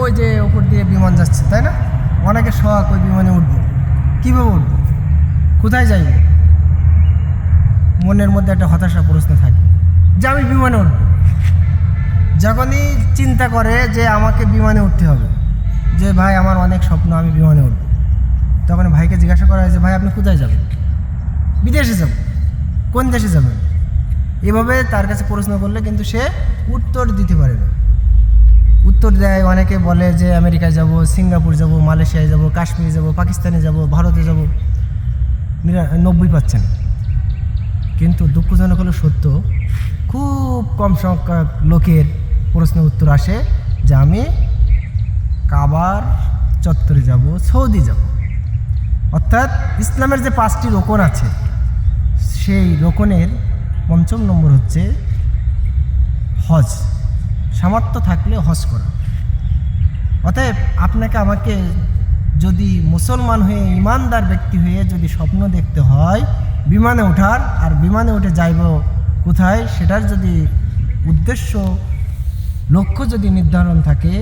ওই যে ওপর দিয়ে বিমান যাচ্ছে, তাই না? অনেকে শখ ওই বিমানে উঠবো। কীভাবে উঠবো? কোথায় যাইব? মনের মধ্যে একটা হতাশা প্রশ্ন থাকে। যে আমি বিমানে উঠবো। যখনই চিন্তা করে যে আমাকে বিমানে উঠতে হবে, যে ভাই আমার অনেক স্বপ্ন, আমি বিমানে উঠবো। তখন ভাইকে জিজ্ঞাসা করা হয় যে, ভাই, আপনি কোথায় যাবেন? বিদেশে যাবেন কোন দেশে যাবেন? এভাবে তার কাছে প্রশ্ন করলে কিন্তু সে উত্তর দিতে পারে না। উত্তর দেয়, অনেকে বলে যে আমেরিকায় যাব, সিঙ্গাপুর যাব, মালয়েশিয়ায় যাব, কাশ্মীরে যাব, পাকিস্তানে যাব, ভারতে যাব। নব্বই পাচ্ছেন কিন্তু দুঃখজনক হলো সত্য, খুব কম সংখ্যক লোকের প্রশ্নের উত্তর আসে যে আমি কাবার চত্বরে যাব, সৌদি যাব। অর্থাৎ ইসলামের যে পাঁচটি রোকন আছে, সেই রোকনের পঞ্চম নম্বর হচ্ছে হজ। সামর্থ্য থাকলে হজ করা। অতএব আপনাকে আমাকে যদি মুসলমান হয়ে ইমানদার ব্যক্তি হয়ে যদি স্বপ্ন দেখতে হয়, বিমানে ওঠার, আর বিমানে উঠে যাইব কোথায়, সেটার যদি উদ্দেশ্য, লক্ষ্য যদি নির্ধারণ থাকে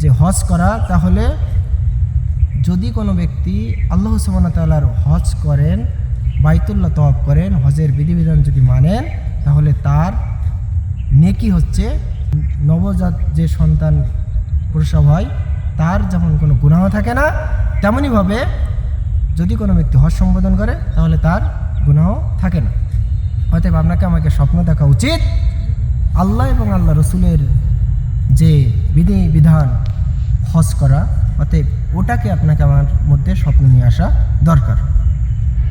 যে হজ করা, তাহলে যদি কোনো ব্যক্তি আল্লাহ সুবাহতালার হজ করেন, বাইতুল্লাহ তওয়াব করেন, হজের বিধিবিধান যদি মানেন, তাহলে তার নেকি হচ্ছে নবজাত যে সন্তান প্রসব হয়, তার যেমন কোনো গুণাহ থাকে না তেমনইভাবে যদি কোনো ব্যক্তি হজ সম্বোধন করে, তাহলে তার গুণাহ থাকে না। অতএব আপনাকে আমাকে স্বপ্ন দেখা উচিত, আল্লাহ এবং আল্লাহ রসুলের যে বিধি বিধান হজ করা, অতএব ওটাকে আপনাকে আমার মধ্যে স্বপ্ন নিয়ে আসা দরকার।